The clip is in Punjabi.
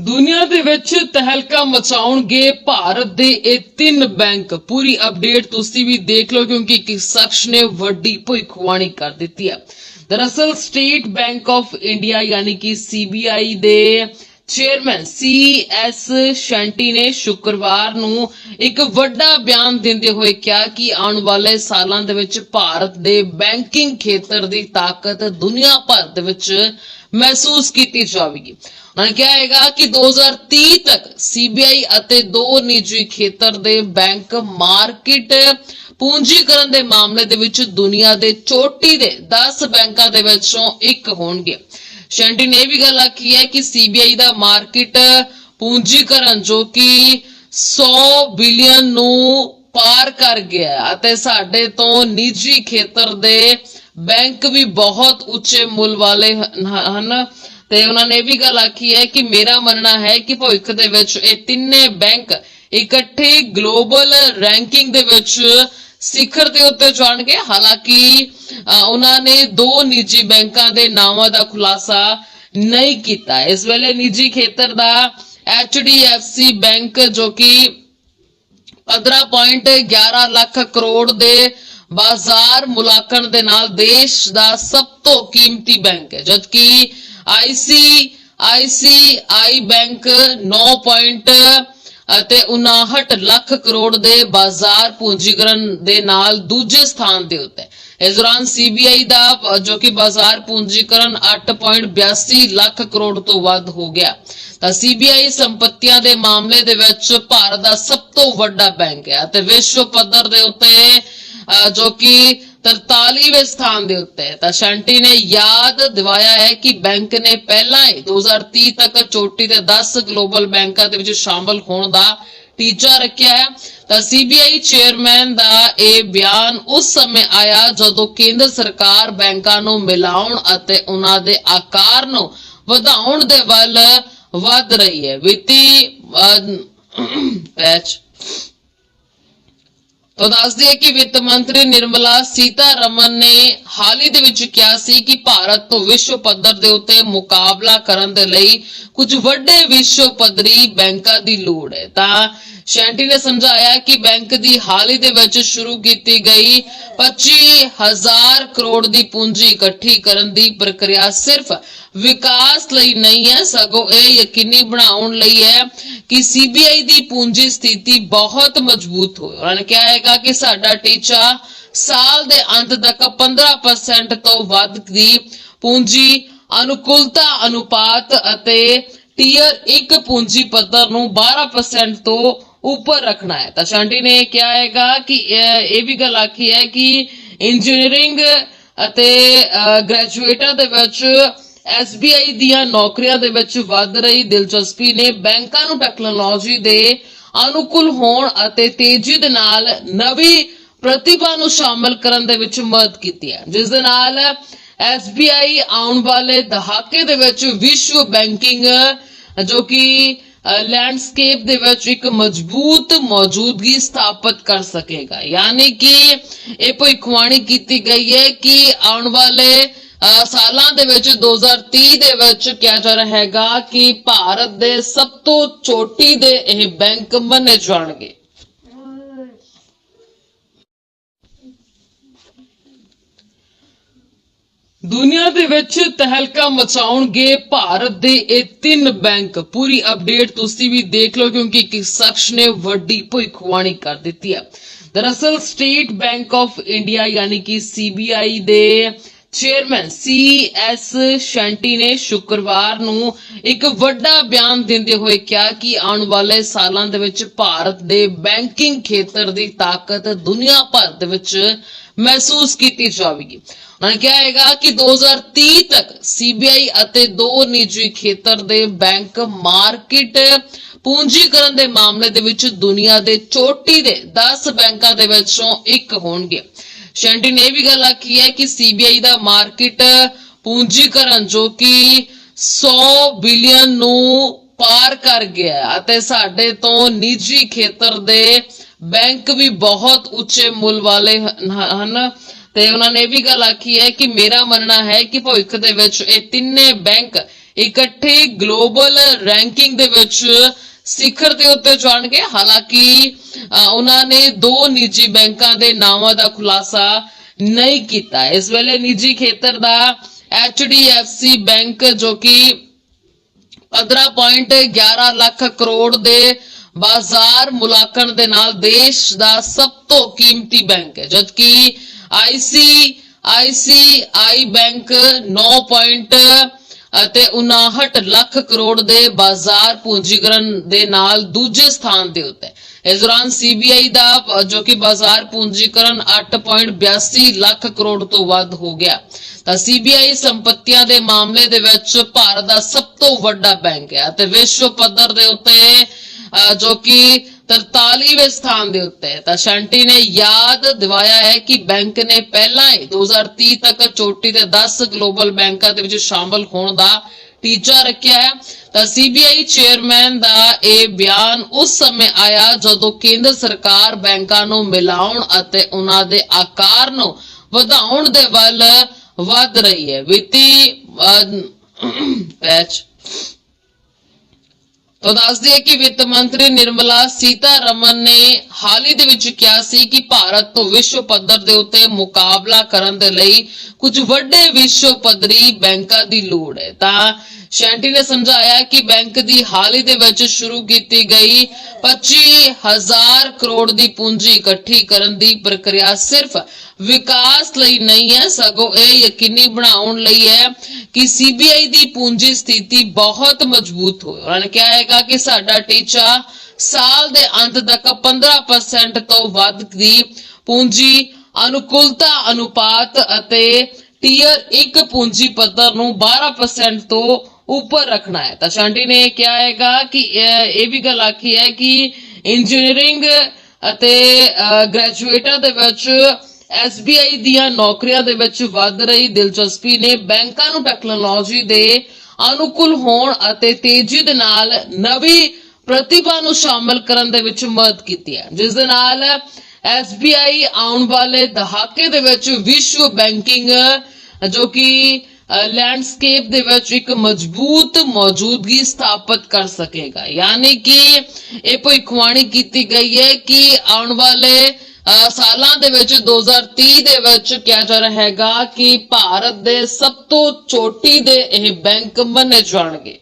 ਦੁਨੀਆ ਦੇ ਵਿੱਚ ਤਹਿਲਕਾ ਮਚਾਉਣਗੇ, ਭਾਰਤ ਦੇ ਇਹ ਤਿੰਨ ਬੈਂਕ। ਪੂਰੀ ਅਪਡੇਟ ਤੁਸੀਂ ਵੀ ਦੇਖ ਲਓ, ਕਿਉਂਕਿ ਇੱਕ ਸ਼ਖਸ ਨੇ ਵੱਡੀ ਭੁੱਖਵਾਣੀ ਕਰ ਦਿੱਤੀ ਹੈ। ਦਰਅਸਲ, ਸਟੇਟ ਬੈਂਕ ਆਫ ਇੰਡੀਆ, ਯਾਨੀ ਕਿ ਸੀਬੀਆਈ ਦੇ ਚੇਅਰਮੈਨ ਸੀ ਐਸ ਸ਼ੈਂਟੀ ਨੇ ਸ਼ੁੱਕਰਵਾਰ ਨੂੰ ਇੱਕ ਵੱਡਾ ਬਿਆਨ ਦਿੰਦੇ ਹੋਏ ਕਿਹਾ ਕਿ ਆਉਣ ਵਾਲੇ ਸਾਲਾਂ ਦੇ ਵਿੱਚ ਭਾਰਤ ਦੇ ਬੈਂਕਿੰਗ ਖੇਤਰ ਦੀ ਤਾਕਤ ਦੁਨੀਆ ਭਰ ਦੇ ਵਿੱਚ ਮਹਿਸੂਸ ਕੀਤੀ ਜਾਵੇਗੀ। ਉਹਨਾਂ ਨੇ ਕਿਹਾ ਹੈਗਾ ਕਿ 2030 ਤੱਕ ਸੀਬੀਆਈ ਅਤੇ ਦੋ ਨਿੱਜੀ ਖੇਤਰ ਦੇ ਬੈਂਕ ਮਾਰਕੀਟ ਪੂੰਜੀਕਰਨ ਦੇ ਮਾਮਲੇ ਦੇ ਵਿੱਚ ਦੁਨੀਆ ਦੇ ਚੋਟੀ ਦੇ 10 ਬੈਂਕਾਂ ਦੇ ਵਿੱਚੋਂ ਇੱਕ ਹੋਣਗੇ। ਸ਼ੈਂਟੀ ਨੇ ਵੀ ਗੱਲ ਆਖੀ ਹੈ ਕਿ ਸੀਬੀਆਈ ਦਾ ਮਾਰਕੀਟ ਪੂੰਜੀਕਰਨ ਜੋ ਕਿ 100 ਬਿਲੀਅਨ ਨੂੰ ਪਾਰ ਕਰ ਗਿਆ ਅਤੇ ਸਾਡੇ ਤੋਂ ਨਿੱਜੀ ਖੇਤਰ ਦੇ ਬੈਂਕ ਵੀ ਬਹੁਤ ਉੱਚੇ ਮੁੱਲ ਵਾਲੇ ਹਨ ਹਨ। ਤੇ ਉਹਨਾਂ ਨੇ ਇਹ ਵੀ ਗੱਲ ਆਖੀ ਹੈ ਕਿ ਮੇਰਾ ਮੰਨਣਾ ਹੈ ਕਿ ਭਵਿੱਖ ਦੇ ਵਿੱਚ ਇਹ ਤਿੰਨੇ ਬੈਂਕ ਇਕੱਠੇ ਗਲੋਬਲ ਰੈਂਕਿੰਗ ਦੇ ਵਿੱਚ ਸਿਖਰ ਦੇ ਉੱਤੇ ਜਾਣਗੇ ਹਾਲਾਂਕਿ ਉਹਨਾਂ ਨੇ ਦੋ ਨਿੱਜੀ ਬੈਂਕਾਂ ਦੇ ਨਾਵਾਂ ਦਾ ਖੁਲਾਸਾ ਨਹੀਂ ਕੀਤਾ ਇਸ ਵੇਲੇ ਨਿੱਜੀ ਖੇਤਰ ਦਾ HDFC ਬੈਂਕ ਜੋ ਕਿ 15.11 ਲੱਖ ਕਰੋੜ ਦੇ ਬਾਜ਼ਾਰ ਮੁਲਾਕਣ ਦੇ ਨਾਲ ਦੇਸ਼ ਦਾ ਸਭ ਤੋਂ ਕੀਮਤੀ ਬੈਂਕ ਹੈ ਜਦਕਿ ICICI ਬੈਂਕ 9. ਅਤੇ 59 ਲੱਖ ਕਰੋੜ ਦੇ ਬਾਜ਼ਾਰ ਪੂੰਜੀਕਰਨ ਦੇ ਨਾਲ ਦੂਜੇ ਸਥਾਨ ਦੇ ਉੱਤੇ। ਇਸ ਦੌਰਾਨ ਸੀਬੀਆਈ ਦਾ ਜੋ ਕਿ ਬਾਜ਼ਾਰ ਪੂੰਜੀਕਰਨ 8.82 ਲੱਖ ਕਰੋੜ ਤੋਂ ਵੱਧ ਹੋ ਗਿਆ। ਤਾਂ ਸੀਬੀਆਈ ਸੰਪਤੀਆਂ ਦੇ ਮਾਮਲੇ ਦੇ ਵਿੱਚ ਭਾਰਤ ਦਾ ਸਭ ਤੋਂ ਵੱਡਾ ਬੈਂਕ ਹੈ ਅਤੇ ਵਿਸ਼ਵ ਪੱਧਰ ਦੇ ਉੱਤੇ ਅ, ਜੋ ਕਿ 43ਵੇਂ ਸਥਾਨ ਦੇ ਉੱਤੇ ਹੈ। ਤਾਂ ਸ਼ੈਂਟੀ ਨੇ ਯਾਦ ਦਿਵਾਇਆ ਹੈ ਕਿ ਬੈਂਕ ਨੇ ਪਹਿਲਾਂ ਹੀ 2030 ਤੱਕ ਚੋਟੀ ਦੇ 10 ਗਲੋਬਲ ਬੈਂਕਾਂ ਦੇ ਵਿੱਚ ਸ਼ਾਮਲ ਹੋਣ ਦਾ ਟੀਚਾ ਰੱਖਿਆ ਹੈ। ਤਾਂ ਸੀਬੀਆਈ ਚੇਅਰਮੈਨ ਦਾ ਇਹ ਬਿਆਨ ਉਸ ਸਮੇਂ ਆਇਆ ਜਦੋਂ ਕੇਂਦਰ ਸਰਕਾਰ ਬੈਂਕਾਂ ਨੂੰ ਮਿਲਾਉਣ ਅਤੇ ਉਹਨਾਂ ਦੇ ਆਕਾਰ ਨੂੰ ਵਧਾਉਣ ਦੇ ਵੱਲ ਵੱਧ ਰਹੀ ਹੈ। ਵਿੱਤੀ ਪੈਚ ਤਾਂ ਦੱਸ ਦਈਏ ਕਿ ਵਿੱਤ ਮੰਤਰੀ ਨਿਰਮਲਾ ਸੀਤਾਰਮਨ ਨੇ ਹਾਲ ਹੀ ਦੇ ਵਿੱਚ ਕਿਹਾ ਸੀ ਕਿ ਭਾਰਤ ਤੋਂ ਵਿਸ਼ਵ ਪੱਧਰ ਦੇ ਉੱਤੇ ਮੁਕਾਬਲਾ ਕਰਨ ਦੇ ਲਈ ਕੁਝ ਵੱਡੇ ਵਿਸ਼ਵ ਪੱਧਰੀ ਬੈਂਕਾਂ ਦੀ ਲੋੜ ਹੈ। ਤਾਂ ਸ਼ੈਂਟੀ ਨੇ ਸਮਝਾਇਆ ਕਿ ਬੈਂਕ ਦੀ ਹਾਲ ਹੀ ਦੇ ਵਿੱਚ ਸ਼ੁਰੂ ਕੀਤੀ ਗਈ 25000 ਕਰੋੜ ਦੀ ਪੂੰਜੀ ਇਕੱਠੀ ਕਰਨ ਦੀ ਪ੍ਰਕਿਰਿਆ ਸਿਰਫ ਵਿਕਾਸ ਲਈ ਨਹੀਂ ਹੈ। ਸਗੋਂ ਇਹ ਯਕੀਨੀ ਬਣਾਉਣ ਲਈ ਹੈ ਕਿ ਸੀਬੀਆਈ ਦੀ ਪੂੰਜੀ ਸਥਿਤੀ ਬਹੁਤ ਮਜ਼ਬੂਤ ਹੋਵੇ ਉਹਨਾਂ ਨੇ ਕਿਹਾ ਹੈਗਾ ਕਿ ਸਾਡਾ ਟੀਚਾ ਸਾਲ ਦੇ ਅੰਤ ਤੱਕ 15% ਤੋਂ ਵੱਧ ਦੀ ਪੂੰਜੀ ਅਨੁਕੂਲਤਾ ਅਨੁਪਾਤ ਅਤੇ ਟੀਅਰ 1 ਪੂੰਜੀ ਪੱਧਰ ਨੂੰ 12% ਤੋਂ ਉੱਪਰ ਰੱਖਣਾ ਹੈ। ਤਾਂ ਸ਼ਾਂਟੀ ਨੇ ਕਿਹਾ ਹੈਗਾ ਕਿ ਇਹ ਵੀ ਗੱਲ ਆਖੀ ਹੈ ਕਿ ਇੰਜੀਨੀਅਰਿੰਗ ਅਤੇ ਗ੍ਰੈਜੂਏਟਾਂ ਦੇ ਵਿੱਚ SBI ਦੀਆਂ ਨੌਕਰੀਆਂ ਦੇ ਵਿੱਚ ਵੱਧ ਰਹੀ ਦਿਲਚਸਪੀ ਨੇ ਬੈਂਕਾਂ ਨੂੰ ਟੈਕਨੋਲੋਜੀ ਦੇ ਅਨੁਕੂਲ ਹੋਣ ਅਤੇ ਤੇਜ਼ੀ ਦੇ ਨਾਲ ਨਵੀਂ ਪ੍ਰਤਿਭਾ ਨੂੰ ਸ਼ਾਮਲ ਕਰਨ ਦੇ ਵਿੱਚ ਮਦਦ ਕੀਤੀ ਹੈ। ਜਿਸ ਦੇ ਨਾਲ SBI ਆਉਣ ਵਾਲੇ ਦਹਾਕੇ ਦੇ ਵਿੱਚ ਵਿਸ਼ਵ ਬੈਂਕਿੰਗ, ਜੋ ਕਿ ਲੈਂਡਸਕੇਪ ਦੇ ਵਿੱਚ ਇੱਕ ਮਜ਼ਬੂਤ ਮੌਜੂਦਗੀ ਸਥਾਪਿਤ ਕਰ ਸਕੇਗਾ। ਯਾਨੀ ਕਿ ਇਹ ਭਵਿੱਖਬਾਣੀ ਕੀਤੀ ਗਈ ਹੈ ਕਿ ਆਉਣ ਵਾਲੇ ਸਾਲਾਂ ਦੇ ਵਿੱਚ 2030 ਦੇ ਵਿੱਚ ਕਿਹਾ ਜਾ ਰਿਹਾ ਹੈਗਾ ਕਿ ਭਾਰਤ ਦੇ ਸਭ ਤੋਂ ਚੋਟੀ ਦੇ ਇਹ ਬੈਂਕ ਮੰਨੇ ਜਾਣਗੇ। ਦੁਨੀਆ ਦੇ ਵਿੱਚ ਤਹਿਲਕਾ ਮਚਾਉਣਗੇ ਭਾਰਤ ਦੇ ਇਹ ਤਿੰਨ ਬੈਂਕ। ਪੂਰੀ ਅਪਡੇਟ ਤੁਸੀਂ ਵੀ ਦੇਖ ਲਓ ਕਿਉਂਕਿ ਇੱਕ ਸ਼ਖਸ ਨੇ ਵੱਡੀ ਭੁੱਖਬਾਣੀ ਕਰ ਦਿੱਤੀ ਹੈ। ਦਰਅਸਲ ਸਟੇਟ ਬੈਂਕ ਆਫ ਇੰਡੀਆ ਯਾਨੀ ਕਿ ਸੀਬੀਆਈ ਦੇ ਚੇਅਰਮੈਨ ਸੀ ਐਸ ਸ਼ੈਂਟੀ ਨੇ ਸ਼ੁੱਕਰਵਾਰ ਨੂੰ ਇੱਕ ਵੱਡਾ ਬਿਆਨ ਦਿੰਦੇ ਹੋਏ ਕਿਹਾ ਕਿ ਆਉਣ ਵਾਲੇ ਸਾਲਾਂ ਦੇ ਵਿੱਚ ਭਾਰਤ ਦੇ ਬੈਂਕਿੰਗ ਖੇਤਰ ਦੀ ਤਾਕਤ ਦੁਨੀਆ ਭਰ ਦੇ ਵਿੱਚ ਮਹਿਸੂਸ ਕੀਤੀ ਜਾਵੇਗੀ। ਉਹਨਾਂ ਨੇ ਕਿਹਾ ਹੈਗਾ ਕਿ 2030 ਤੱਕ ਸੀਬੀਆਈ ਅਤੇ ਦੋ ਨਿੱਜੀ ਖੇਤਰ ਦੇ ਬੈਂਕ ਮਾਰਕੀਟ ਪੂੰਜੀਕਰਨ ਦੇ ਮਾਮਲੇ ਦੇ ਵਿੱਚ ਦੁਨੀਆ ਦੇ ਚੋਟੀ ਦੇ 10 ਬੈਂਕਾਂ ਦੇ ਵਿੱਚੋਂ ਇੱਕ ਹੋਣਗੇ। ਸ਼ੈਂਟੀ ਨੇ ਵੀ ਗੱਲ ਆਖੀ ਹੈ ਕਿ ਸੀਬੀਆਈ ਦਾ ਮਾਰਕੀਟ ਪੂੰਜੀਕਰਨ ਜੋ ਕਿ 100 ਬਿਲੀਅਨ ਨੂੰ ਪਾਰ ਕਰ ਗਿਆ ਅਤੇ ਸਾਡੇ ਤੋਂ ਨਿੱਜੀ ਖੇਤਰ ਦੇ ਬੈਂਕ ਵੀ ਬਹੁਤ ਉੱਚੇ ਮੁੱਲ ਵਾਲੇ ਹਨ ਹਨ। ਤੇ ਉਹਨਾਂ ਨੇ ਇਹ ਵੀ ਗੱਲ ਆਖੀ ਹੈ ਕਿ ਮੇਰਾ ਮੰਨਣਾ ਹੈ ਕਿ ਭਵਿੱਖ ਦੇ ਵਿੱਚ ਇਹ ਤਿੰਨੇ ਬੈਂਕ ਇਕੱਠੇ ਗਲੋਬਲ ਰੈਂਕਿੰਗ ਦੇ ਵਿੱਚ ਸਿਖਰ ਦੇ ਉੱਤੇ ਜਾਣਗੇ ਹਾਲਾਂਕਿ ਉਹਨਾਂ ਨੇ ਦੋ ਨਿੱਜੀ ਬੈਂਕਾਂ ਦੇ ਨਾਵਾਂ ਦਾ ਖੁਲਾਸਾ ਨਹੀਂ ਕੀਤਾ ਇਸ ਵੇਲੇ ਨਿੱਜੀ ਖੇਤਰ ਦਾ HDFC ਬੈਂਕ ਜੋ ਕਿ 15.11 ਲੱਖ ਕਰੋੜ ਦੇ ਬਾਜ਼ਾਰ ਮੁਲਾਕਣ ਦੇ ਨਾਲ ਦੇਸ਼ ਦਾ ਸਭ ਤੋਂ ਕੀਮਤੀ ਬੈਂਕ ਹੈ ਜਦਕਿ ICICI ਬੈਂਕ 9. ਅਤੇ 59 ਲੱਖ ਕਰੋੜ ਦੇ ਬਾਜ਼ਾਰ ਪੂੰਜੀਕਰਨ ਦੇ ਨਾਲ ਦੂਜੇ ਸਥਾਨ ਦੇ ਉੱਤੇ। ਇਸ ਦੌਰਾਨ ਸੀਬੀਆਈ ਦਾ ਜੋ ਕਿ ਬਾਜ਼ਾਰ ਪੂੰਜੀਕਰਨ 8.82 ਲੱਖ ਕਰੋੜ ਤੋਂ ਵੱਧ ਹੋ ਗਿਆ। ਤਾਂ ਸੀਬੀਆਈ ਸੰਪਤੀਆਂ ਦੇ ਮਾਮਲੇ ਦੇ ਵਿੱਚ ਭਾਰਤ ਦਾ ਸਭ ਤੋਂ ਵੱਡਾ ਬੈਂਕ ਹੈ ਅਤੇ ਵਿਸ਼ਵ ਪੱਧਰ ਦੇ ਉੱਤੇ ਅ, ਜੋ ਕਿ 43ਵੇਂ ਸਥਾਨ ਦੇ ਉੱਤੇ ਹੈ। ਤਾਂ ਸ਼ੈਂਟੀ ਨੇ ਯਾਦ ਦਿਵਾਇਆ ਹੈ ਕਿ ਬੈਂਕ ਨੇ ਪਹਿਲਾਂ ਹੀ 2030 ਤੱਕ ਚੋਟੀ ਦੇ 10 ਗਲੋਬਲ ਬੈਂਕਾਂ ਦੇ ਵਿੱਚ ਸ਼ਾਮਲ ਹੋਣ ਦਾ ਟੀਚਾ ਰੱਖਿਆ ਹੈ। ਤਾਂ ਸੀਬੀਆਈ ਚੇਅਰਮੈਨ ਦਾ ਇਹ ਬਿਆਨ ਉਸ ਸਮੇਂ ਆਇਆ ਜਦੋਂ ਕੇਂਦਰ ਸਰਕਾਰ ਬੈਂਕਾਂ ਨੂੰ ਮਿਲਾਉਣ ਅਤੇ ਉਹਨਾਂ ਦੇ ਆਕਾਰ ਨੂੰ ਵਧਾਉਣ ਦੇ ਵੱਲ ਵਧ ਰਹੀ ਹੈ। ਵਿੱਤੀ ਪੈਚ। ਤਾਂ ਦੱਸ ਦਈਏ ਕਿ ਵਿੱਤ ਮੰਤਰੀ ਨਿਰਮਲਾ ਸੀਤਾਰਮਨ ਨੇ ਹਾਲ ਹੀ ਦੇ ਵਿੱਚ ਕਿਹਾ ਸੀ ਕਿ ਭਾਰਤ ਤੋਂ ਵਿਸ਼ਵ ਪੱਧਰ ਦੇ ਉੱਤੇ ਮੁਕਾਬਲਾ ਕਰਨ ਦੇ ਲਈ ਕੁਝ ਵੱਡੇ ਵਿਸ਼ਵ ਪੱਧਰੀ ਬੈਂਕਾਂ ਦੀ ਲੋੜ ਹੈ। ਤਾਂ ਸ਼ੈਂਟੀ ਨੇ ਸਮਝਾਇਆ ਕਿ ਬੈਂਕ ਦੀ ਹਾਲ ਹੀ ਦੇ ਵਿੱਚ ਸ਼ੁਰੂ ਕੀਤੀ ਗਈ 25000 ਕਰੋੜ ਦੀ ਪੂੰਜੀ ਇਕੱਠੀ ਕਰਨ ਦੀ ਪ੍ਰਕਿਰਿਆ ਸਿਰਫ ਵਿਕਾਸ ਲਈ ਨਹੀਂ ਹੈ, ਸਗੋਂ ਇਹ ਯਕੀਨੀ ਬਣਾਉਣ ਲਈ ਹੈ ਕਿ ਸੀਬੀਆਈ ਦੀ ਪੂੰਜੀ ਸਥਿਤੀ ਬਹੁਤ ਮਜ਼ਬੂਤ ਹੋਵੇ ਉਹਨਾਂ ਨੇ ਕਿਹਾ ਹੈਗਾ ਕਿ ਸਾਡਾ ਟੀਚਾ ਸਾਲ ਦੇ ਅੰਤ ਤੱਕ 15% ਤੋਂ ਵੱਧ ਦੀ ਪੂੰਜੀ ਅਨੁਕੂਲਤਾ ਅਨੁਪਾਤ ਅਤੇ ਟੀਅਰ 1 ਪੂੰਜੀ ਪੱਧਰ ਨੂੰ 12% ਤੋਂ ਉੱਪਰ ਰੱਖਣਾ ਹੈ। ਤਾਂ ਨੇ ਕਿਹਾ ਹੈਗਾ ਕਿ ਇਹ ਵੀ ਗੱਲ ਆਖੀ ਹੈ ਕਿ ਇੰਜੀਨੀਅਰਿੰਗ ਅਤੇ ਗ੍ਰੈਜੂਏਟਾਂ ਦੇ ਵਿੱਚ SBI ਦੀਆਂ ਨੌਕਰੀਆਂ ਦੇ ਵਿੱਚ ਵੱਧ ਰਹੀ ਦਿਲਚਸਪੀ ਨੇ ਬੈਂਕਾਂ ਨੂੰ ਟੈਕਨੋਲੋਜੀ ਦੇ ਅਨੁਕੂਲ ਹੋਣ ਅਤੇ ਤੇਜ਼ੀ ਦੇ ਨਾਲ ਨਵੀਂ ਪ੍ਰਤਿਭਾ ਨੂੰ ਸ਼ਾਮਲ ਕਰਨ ਦੇ ਵਿੱਚ ਮਦਦ ਕੀਤੀ ਹੈ। ਜਿਸ ਦੇ ਨਾਲ SBI ਆਉਣ ਵਾਲੇ ਦਹਾਕੇ ਦੇ ਵਿੱਚ ਵਿਸ਼ਵ ਬੈਂਕਿੰਗ, ਜੋ ਕਿ ਲੈਂਡਸਕੇਪ ਦੇ ਵਿੱਚ ਇੱਕ ਮਜ਼ਬੂਤ ਮੌਜੂਦਗੀ ਸਥਾਪਿਤ ਕਰ ਸਕੇਗਾ। ਯਾਨੀ ਕਿ ਇਹ ਭਵਿੱਖਬਾਣੀ ਕੀਤੀ ਗਈ ਹੈ ਕਿ ਆਉਣ ਵਾਲੇ ਅ, ਸਾਲਾਂ ਦੇ ਵਿੱਚ 2030 ਦੇ ਵਿੱਚ ਕਿਹਾ ਜਾ ਰਿਹਾ ਹੈਗਾ ਕਿ ਭਾਰਤ ਦੇ ਸਭ ਤੋਂ ਚੋਟੀ ਦੇ ਇਹ ਬੈਂਕ ਮੰਨੇ ਜਾਣਗੇ।